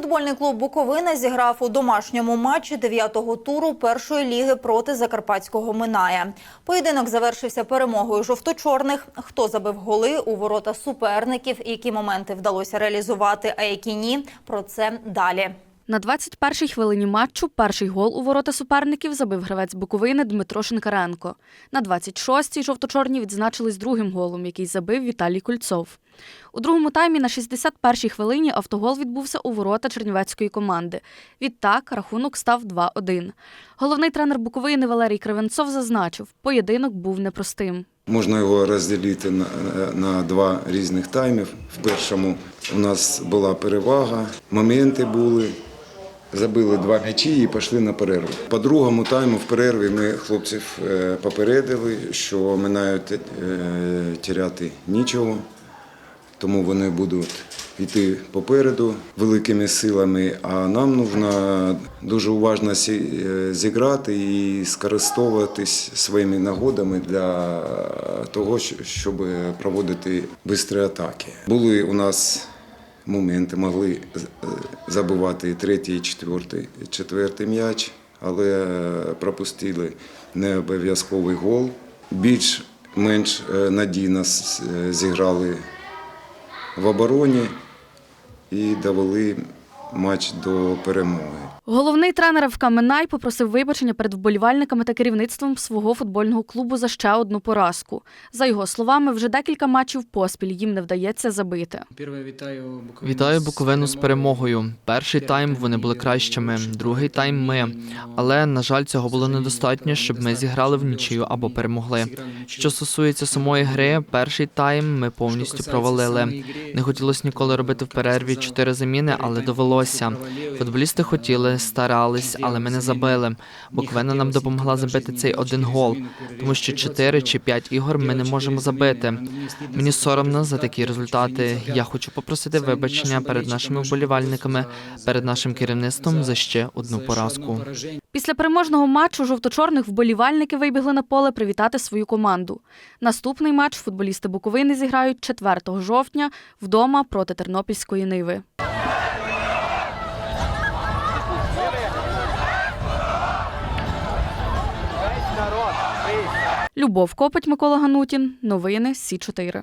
Футбольний клуб Буковина зіграв у домашньому матчі дев'ятого туру першої ліги проти закарпатського Миная. Поєдинок завершився перемогою жовто-чорних. Хто забив голи у ворота суперників, які моменти вдалося реалізувати, а які ні. Про це далі. На 21-й хвилині матчу перший гол у ворота суперників забив гравець Буковини Дмитро Шинкаренко. На 26-й жовто-чорні відзначились другим голом, який забив Віталій Кульцов. У другому таймі на 61-й хвилині автогол відбувся у ворота чернівецької команди. Відтак рахунок став 2-1. Головний тренер Буковини Валерій Кривенцов зазначив, поєдинок був непростим. Можна його розділити на, на два різних тайми. В першому у нас була перевага, моменти були. Забили два м'ячі і пішли на перерву. По другому тайму в перерві ми хлопців е, попередили, що минають е, тіряти нічого, тому вони будуть йти попереду великими силами. А нам потрібно дуже уважно е, зіграти і скористовуватись своїми нагодами для того, щоб проводити швидкі атаки. Були у нас моменти, могли е, забивати і третій, і четвертий, і четвертий м'яч, але е, пропустили не обов'язковий гол. Більш-менш е, надійно зіграли в обороні і довели матч до перемоги. Головний тренер ФК Минай попросив вибачення перед вболівальниками та керівництвом свого футбольного клубу за ще одну поразку. За його словами, вже декілька матчів поспіль їм не вдається забити. Перше вітаю Буковину. Вітаю Буковину з перемогою. Перший тайм вони були кращими, другий тайм ми. Але на жаль, цього було недостатньо, щоб ми зіграли в нічию або перемогли. Що стосується самої гри, перший тайм ми повністю провалили. Не хотілося ніколи робити в перерві чотири заміни, але довелося. Футболісти хотіли, старались, але ми не забили. Буковина нам допомогла забити цей один гол, тому що чотири чи п'ять ігор ми не можемо забити. Мені соромно за такі результати. Я хочу попросити вибачення перед нашими вболівальниками, перед нашим керівництвом за ще одну поразку. Після переможного матчу жовто-чорних вболівальники вибігли на поле привітати свою команду. Наступний матч футболісти Буковини зіграють 4 жовтня вдома проти Тернопільської Ниви. Любов Копоть, Микола Ганутін. Новини Сі 4